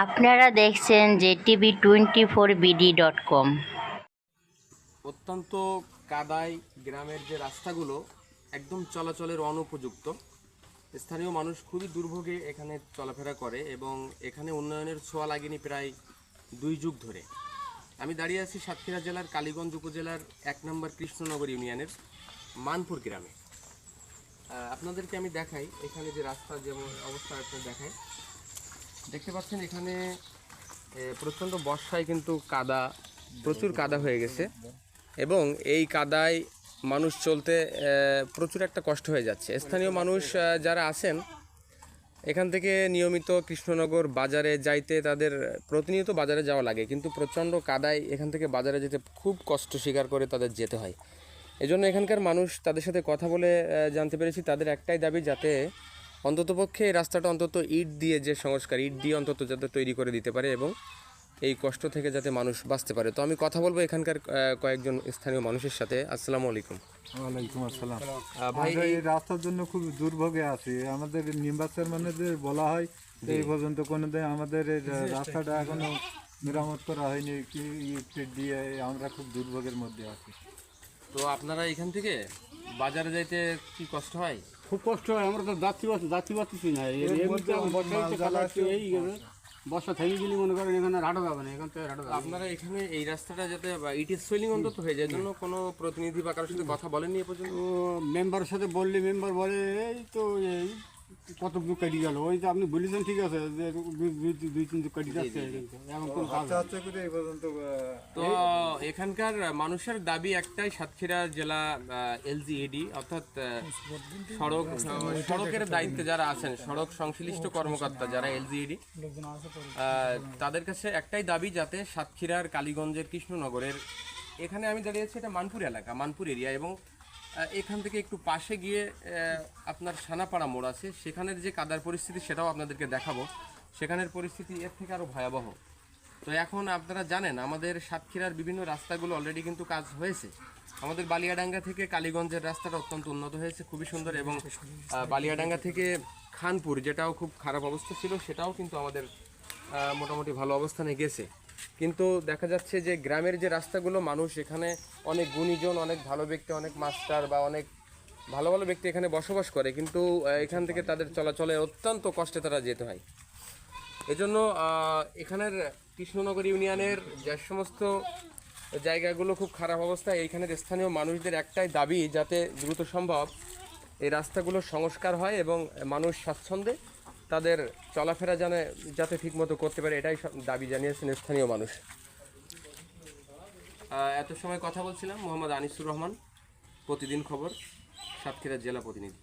আপনারা দেখছেন JTV twenty four BD dot com. অত্যন্ত কাদায় গ্রামের যে রাস্তাগুলো, একদম চলাচলের অনুপযুক্ত। স্থানীয় মানুষ খুবই দুর্ভোগে এখানে চলাফেরা করে এবং এখানে উন্নয়নের ছোঁয়া লাগেনি প্রায় দুই যুগ ধরে। আমি দাঁড়িয়ে আছি সাতক্ষীরা জেলার কালীগঞ্জ উপজেলার এক নম্বর কৃষ্ণনগর ইউনিয়নের মানপুর গ্রামে। আপনাদেরকে আমি দেখাই, এখানে যে রাস্তার যেমন অবস্থা আপনার দেখাই। দেখতে পাচ্ছেন এখানে প্রচণ্ড বর্ষায় কিন্তু কাদা, প্রচুর কাদা হয়ে গেছে। এবং এই কাদায় মানুষ চলতে প্রচুর একটা কষ্ট হয়ে যাচ্ছে। স্থানীয় মানুষ যারা আছেন, এখান থেকে নিয়মিত কৃষ্ণনগর বাজারে যাইতে তাদের, প্রতিনিয়ত বাজারে যাওয়া লাগে। কিন্তু প্রচণ্ড কাদায় এখান থেকে বাজারে যেতে খুব কষ্ট স্বীকার করে তাদের যেতে হয়। এজন্য এখানকার মানুষ তাদের সাথে কথা বলে জানতে পেরেছি তাদের একটাই দাবি যাতে অন্ততপক্ষে এই রাস্তাটা অন্তত ইট দিয়ে যে সংস্কার ইট দিয়ে অন্তত যাতে তৈরি করে দিতে পারে এবং এই কষ্ট থেকে যাতে মানুষ বাঁচতে পারে। তো আমি কথা বলব এখানকার কয়েকজন স্থানীয় মানুষের সাথে। আসসালামু আলাইকুম। ওয়ালাইকুম আসসালাম। ভাই এই রাস্তার জন্য খুব দুর্ভোগে আছি। আমাদের নির্বাচন মানেদের বলা হয় যে এই পর্যন্ত কোনোদিন আমাদের এই রাস্তাটা এখনও মেরামত করা হয়নি। কি ইট দিয়ে আমরা খুব দুর্ভোগের মধ্যে আছি। তো আপনারা এখান থেকে বাজারে যাইতে কি কষ্ট হয়? খুব কষ্ট হয় আমরা তো যাত্রী বাস যাত্রী একটু এই বর্ষা থেমে গেলে মনে করেন এখানে রাডো যাবে না এখান থেকে রাডো যাবে আপনারা এখানে এই রাস্তাটা যাতে ইটি সোয়েলিং অন্তত হয়ে যায় জন্য কোনো প্রতিনিধি বা কারোর সাথে কথা বলেননি এ পর্যন্ত? মেম্বারের সাথে বললে মেম্বার বলে এই তো এই কত কাটি গেল? ওই যে আপনি বলেছেন ঠিক আছে যে দুই- তিন কাটি যাচ্ছে। এখন কোন কাজ আচ্ছা আচ্ছা করে এই পর্যন্ত আহ, তো এখানকার মানুষের দাবি একটাই সাতক্ষীরা জেলা এলজিএডি অর্থাৎ সড়ক সড়কের দায়িত্বে যারা আছেন সড়ক সংশ্লিষ্ট কর্মকর্তা যারা এলজিএডি তাদের কাছে একটাই দাবি যাতে সাতক্ষীরার কালীগঞ্জের কৃষ্ণনগরের এখানে আমি দাঁড়িয়ে আছি এটা মানপুর এলাকা মানপুর এরিয়া এবং এখান থেকে একটু পাশে গিয়ে আপনার সানাপাড়া মোড় আছে। সেখানের যে কাদার পরিস্থিতি সেটাও আপনাদেরকে দেখাবো। সেখানের পরিস্থিতি এর থেকে আরও ভয়াবহ। তো এখন আপনারা জানেন, আমাদের সাতক্ষীরার বিভিন্ন রাস্তাগুলো অলরেডি কিন্তু কাজ হয়েছে। আমাদের বালিয়াডাঙ্গা থেকে কালীগঞ্জের রাস্তাটা অত্যন্ত উন্নত হয়েছে, খুবই সুন্দর এবং বালিয়াডাঙ্গা থেকে খানপুর, যেটাও খুব খারাপ অবস্থা ছিল, সেটাও কিন্তু আমাদের মোটামুটি ভালো অবস্থানে গেছে। কিন্তু দেখা যাচ্ছে যে গ্রামের যে রাস্তাগুলো, মানুষ এখানে অনেক গুণীজন, অনেক ভালো ব্যক্তি, অনেক মাস্টার বা অনেক ভালো ভালো ব্যক্তি এখানে বসবাস করে। কিন্তু এখান থেকে তাদের চলাচলে অত্যন্ত কষ্টে তারা যেতে হয়। এজন্য এখানের কৃষ্ণনগর ইউনিয়নের যে সমস্ত জায়গাগুলো খুব খারাপ অবস্থায় এইখানের স্থানীয় মানুষদের একটাই দাবি, যাতে দ্রুত সম্ভব এই রাস্তাগুলো সংস্কার হয় এবং মানুষ স্বাচ্ছন্দ্যে তাদের চলাফেরা যেন যাতে ঠিকমতো করতে পারে, এটাই দাবি জানিয়েছেন স্থানীয় মানুষ। এত সময় কথা বলছিলাম, মোহাম্মদ আনিসুর রহমান, প্রতিদিন খবর, সাতক্ষীরা জেলা প্রতিনিধি।